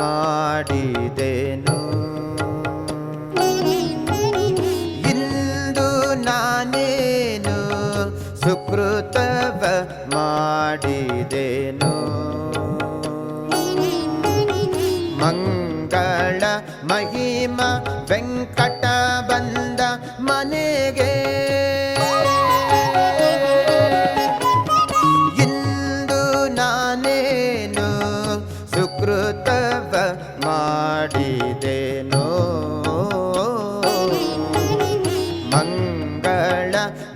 ಮಾಡಿದೆನು. ಇಂದು ನಾನೇನು ಸುಕೃತವ ಮಾಡಿದೆನು. ಮಂಗ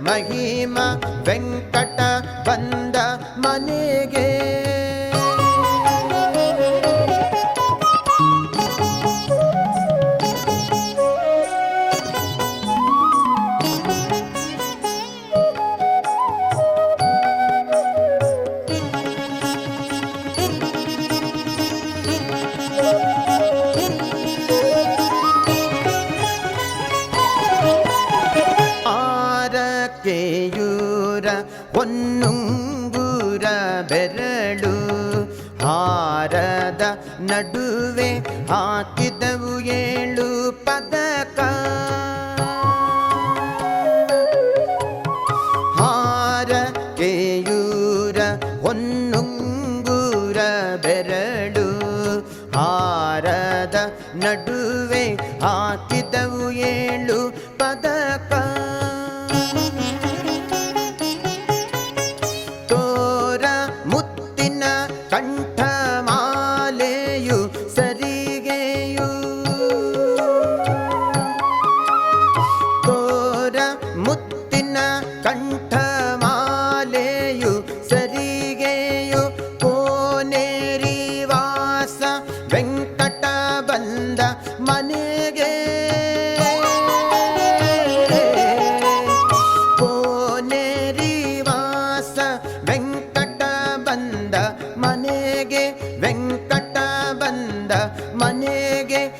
ಮಂಗಳ ಮಹಿಮ ನಡುವೆ ಹಾಕಿದವು ಏಳು ಪದಕ. ಹಾರ ಕೇಯೂರ ಹೊನ್ನುಂಗೂರ ಬೆರಳು. ಹಾರದ ನಡುವೆ ಹಾಕಿದವು ಏಳು ಪದಕ.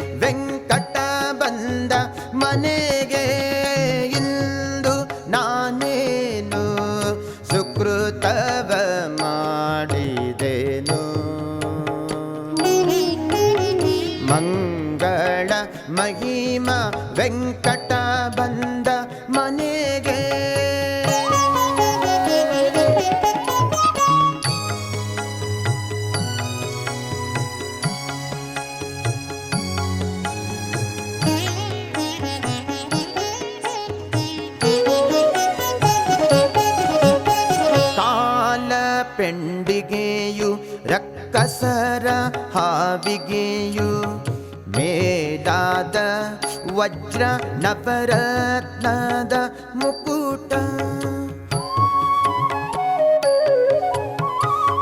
ಮನೆಗೆ ರಕ್ಕಸರ ಹಾವಿಗೆಯು ಮೇದಾದ ವಜ್ರ ನವರತ್ನದ ಮುಕುಟ.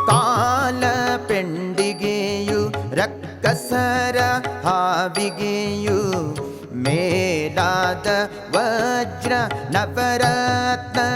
ಕಾಲ ಪೆಂಡಿಗೆಯು ರಕ್ಕಸರ ಹಾವಿಗೆಯು ಮೇದಾದ ವಜ್ರ ನವರತ್ನದ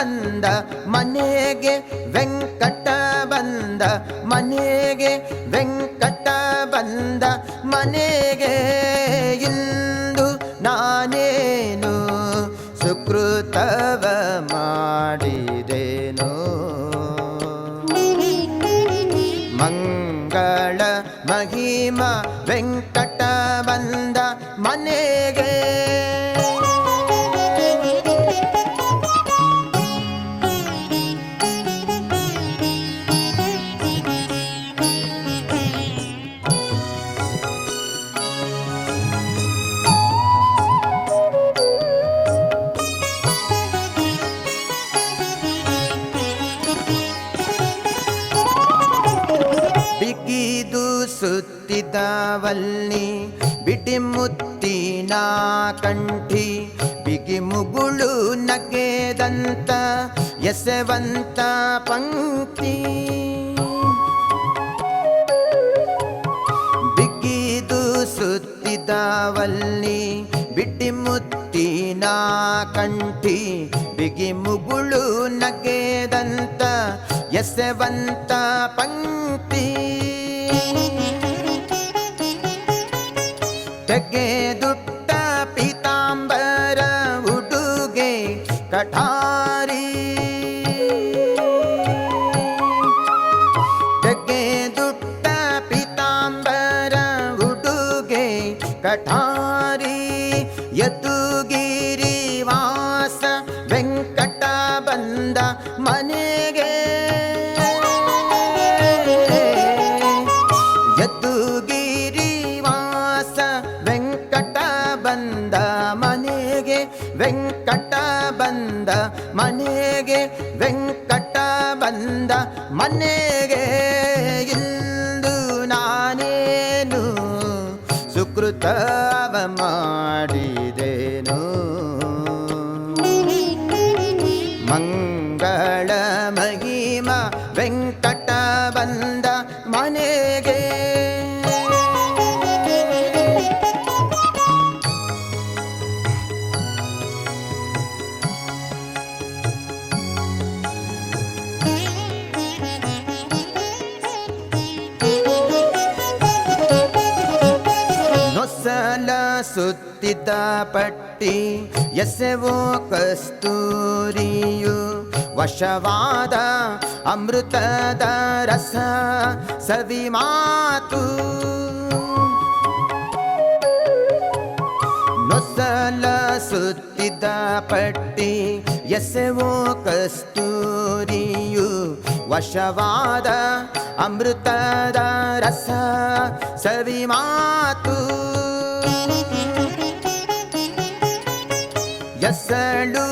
ಬಂದ ಮನೆಗೆ ವೆಂಕಟ ಬಂದ, ಮನೆಗೆ ವೆಂಕಟ ಬಂದ, ಮನೆಗೆ ಇಂದು ನಾನೇನು ಸುಕೃತವ ಮಾಡಿದೇನು? ಮಂಗಳ ಮಹಿಮ ವೆಂಕಟ ಸುತ್ತಿದವಲ್ಲಿ ಬಿಟಿ ಮುತ್ತಿನ ಕಂಠಿ ಬಿಗಿ ಮುಗುಳು ನಗೆದಂತ ಎಸೆವಂತ ಪಂಕ್ತಿ ಬಿಗಿದು ಸುತ್ತಿದವಲ್ಲಿ ಬಿಟಿ ಮುತ್ತಿನ ಕಂಠಿ ಬಿಗಿ ಮುಗುಳು ನಗೆದಂತ ಎಸೆವಂತ ಪಂಕ್ತಿ ತೆಗೆದುಟ್ಟ ಪೀತಾಂಬರ ಉಡುಗೆ ಕಠಾರಿ ಬಂದ ಮನೆಗೆ ಎಸೆವೋ ಕಸ್ತೂರಿಯು ವಶವಾದ ಅಮೃತದ ರಸ. ಸವಿ ಮಾತು ನೊಸಲ ಸುತ್ತಿದ ಪಟ್ಟಿ. ಎಸೆವೋ ಕಸ್ತೂರಿಯು ವಶವಾದ ಅಮೃತದ ರಸ. ಸವಿ ಮಾತು ಎಸಳು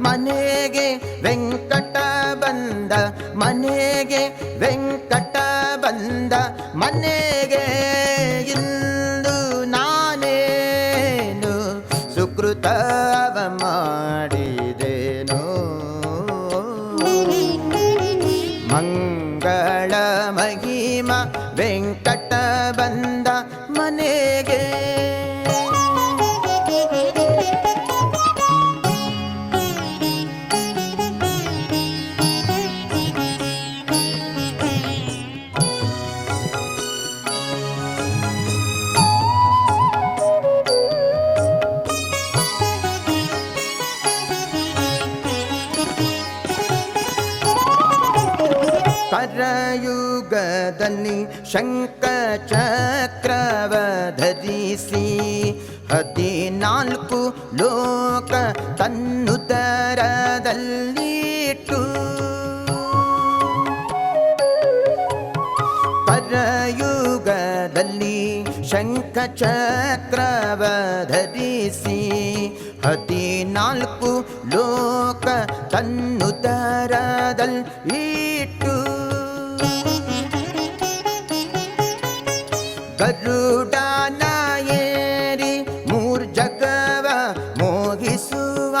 ಮನೆಗೆ ವೆಂಕಟ ಬಂದ, ಮನೆಗೆ ವೆಂಕಟ ಬಂದ, ಮನೆಗೆ ಇಂದು ನಾನೇನು ಸುಕೃತವ ಮಾಡಿದೇನು? ಮಂಗಳ ಮಹಿಮ ವೆಂಕಟ ಬಂದ, ಮನೆಗೆ ಕರಯುಗದಲ್ಲಿ ಶಂಕ ಚಕ್ರವ ಧರಿಸಿ ಹದಿನಾಲ್ಕು ಲೋಕ ತನ್ನುದರದಲ್ಲಿಟ್ಟು ಪರಯುಗದಲ್ಲಿ ಶಂಕ ಚಕ್ರವ ಧರಿಸಿ ಹದಿನಾಲ್ಕು ಲೋಕ ತನ್ನುದರದಲ್ಲಿ ಗರುಡನ ಏರಿ ಮೂರ್ ಜಗವ ಮೋಗಿಸುವ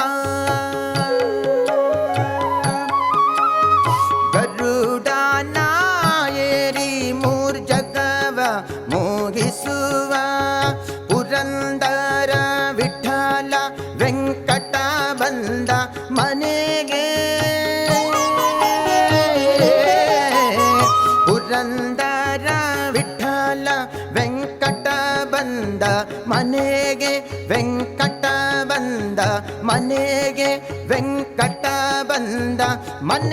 ಗರುಡನ ಏರಿ ಮೂರ್ ಜಗವ ಮೋಗಿಸುವ ಪುರಂದರ ವಿಠಲ ವೆಂಕಟ ಬಂದ ಬಂದ